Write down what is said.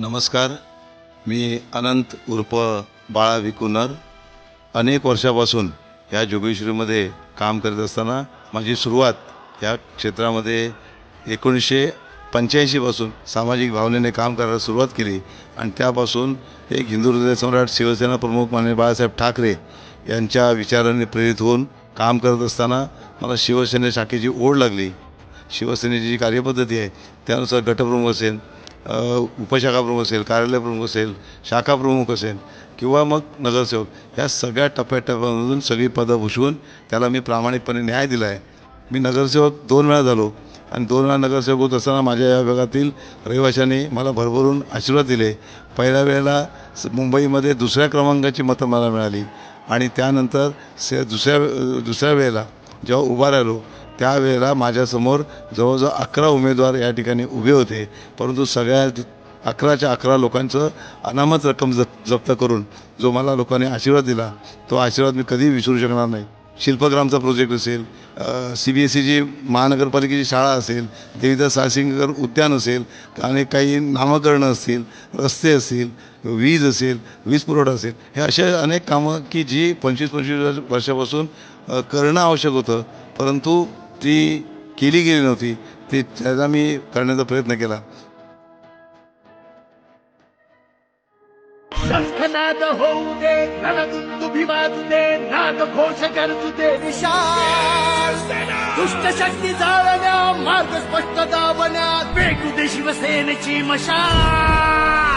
नमस्कार. मी अनंत उर्फ बाळा विकुनर. अनेक वर्षापासून या जोगेश्वरीमध्ये काम करत असताना माझी सुरुवात या क्षेत्रामध्ये एकोणीसशे पंच्याऐंशीपासून सामाजिक भावनेने काम करायला सुरुवात केली आणि त्यापासून एक हिंदू हृदय सम्राट शिवसेना प्रमुख माननीय बाळासाहेब ठाकरे यांच्या विचाराने प्रेरित होऊन काम करत असताना मला शिवसेने शाखेची ओढ लागली. शिवसेनेची जी कार्यपद्धती आहे त्यानुसार गटप्रमुख असेल उपशाखाप्रमुख असेल कार्यालयप्रमुख असेल शाखाप्रमुख असेल किंवा मग नगरसेवक ह्या सगळ्या टप्प्याटप्प्यामधून सगळी पदं भूषवून त्याला मी प्रामाणिकपणे न्याय दिला आहे. मी नगरसेवक दोन वेळा झालो आणि दोन वेळा नगरसेवक होत असताना माझ्या या विभागातील रहिवाशांनी मला भरभरून आशीर्वाद दिले. पहिल्या वेळेला स- मुंबईमध्ये दुसऱ्या क्रमांकाची मतं मला मिळाली आणि त्यानंतर से दुसऱ्या दुसऱ्या वेळेला जेव्हा उभा राहिलो त्यावेळेला माझ्यासमोर जवळजवळ अकरा उमेदवार या ठिकाणी उभे होते. परंतु सगळ्या अकराच्या अकरा लोकांचं अनामत रक्कम जप जप्त करून जो मला लोकांनी आशीर्वाद दिला तो आशीर्वाद मी कधीही विसरू शकणार नाही. शिल्पग्रामचा प्रोजेक्ट असेल सी बी एस सीची महानगरपालिकेची शाळा असेल देवीदास सासिंगकर उद्यान असेल आणि काही नामकरणं असतील रस्ते असतील वीज असेल वीज पुरवठा असेल हे असे अनेक कामं की जी पंचवीस पंचवीस वर्षापासून करणं आवश्यक होतं. परंतु ती केली गेली नव्हती. ती त्याचा मी करण्याचा प्रयत्न केला. होऊ दे रणदुंदुभी वाजू दे नाद घोष गरजू दे. विशाल दुष्ट शक्ती जाळण्या मार्ग स्पष्ट दाबण्या पेटू दे शिवसेनेची मशाल.